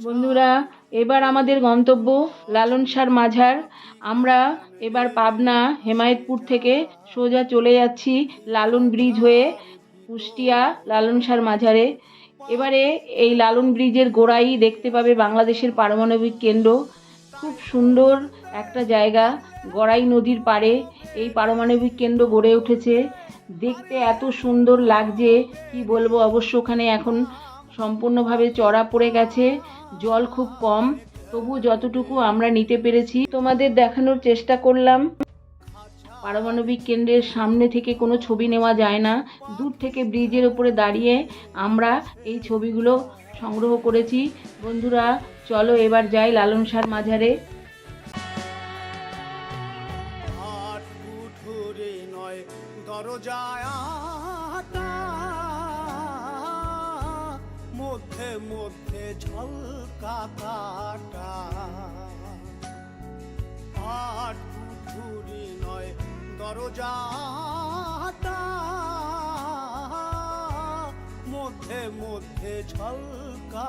বন্ধুরা, এবার আমাদের গন্তব্য লালন সার মাঝার। আমরা এবার পাবনা, হেমায়েতপুর থেকে সোজা চলে যাচ্ছি লালন ব্রিজ হয়ে কুষ্টিয়া লালন সার মাঝারে। এবারে এই লালন ব্রিজের গোড়াই দেখতে পাবে বাংলাদেশের পারমাণবিক কেন্দ্র। খুব সুন্দর একটা জায়গা, গড়াই নদীর পাড়ে এই পারমাণবিক কেন্দ্র গড়ে উঠেছে। দেখতে এত সুন্দর লাগছে, কি বলব? অবশ্য ওখানে এখন সম্পূর্ণভাবে চড়া পড়ে গেছে। জল খুব কম। তবু যতটুকু আমরা নিতে পেরেছি, তোমাদের দেখানোর চেষ্টা করলাম। পারমাণবিক কেন্দ্রের সামনে থেকে কোনো ছবি নেওয়া যায় না। দূর থেকে ব্রিজের উপরে দাঁড়িয়ে আমরা এই ছবিগুলো সংগ্রহ করেছি। বন্ধুরা, চলো এবার যাই লালন সার মাঝারে দরজায় মধ্যে ঝলকা কাটা আট পুঠুরি নয় দরজাটা। মধ্যে মধ্যে ঝলকা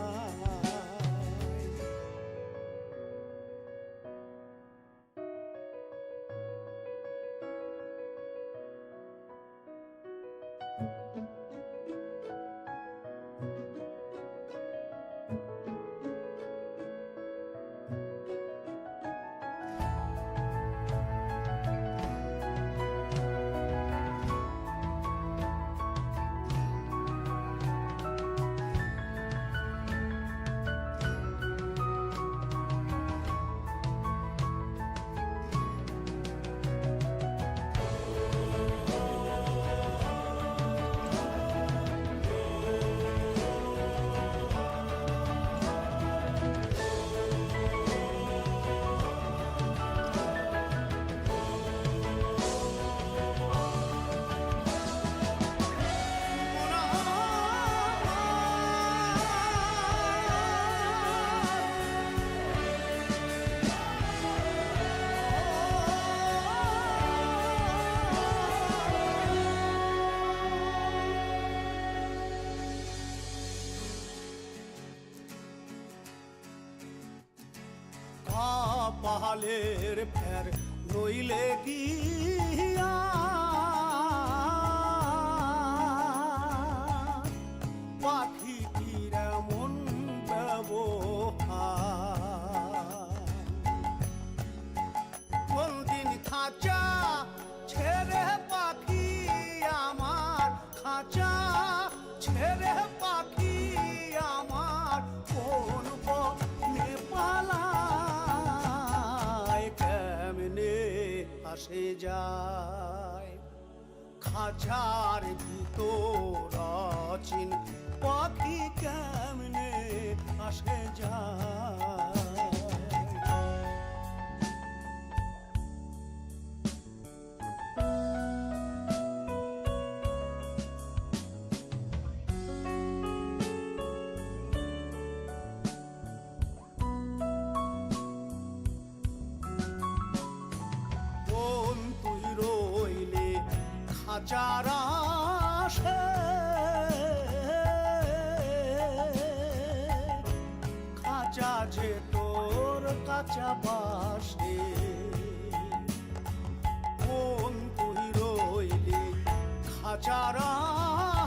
পাহালের ফের নইলে কি পাখি মন ব্যবহার। কোনদিন খাঁচা খাঁচার ভিতর আছিন পাখি আশে খাঁচা যে তোর কাঁচা বাসে বোন তুই রইলে খাঁচার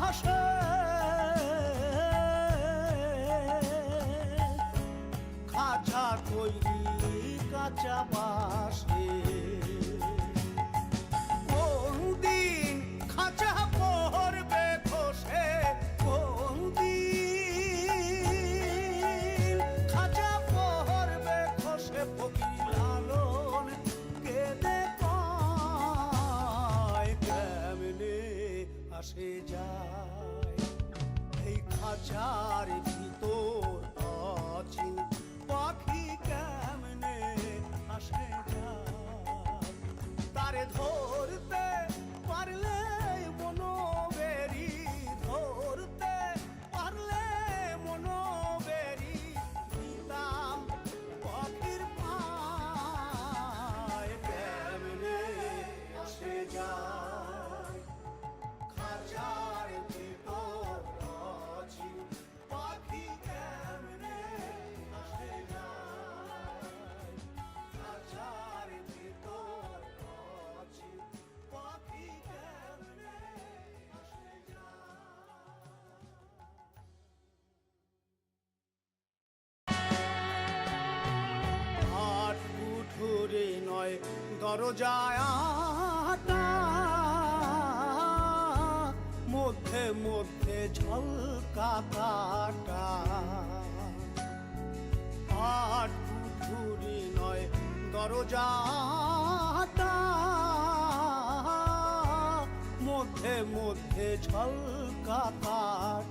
আশে খাঁচা তৈরি কাঁচা বাসে 点痛 দরজায়াটা মধ্যে মধ্যে ঝলকাতাটা আর পুথুরি নয় দরজাটা মধ্যে মধ্যে ঝলকাতাটা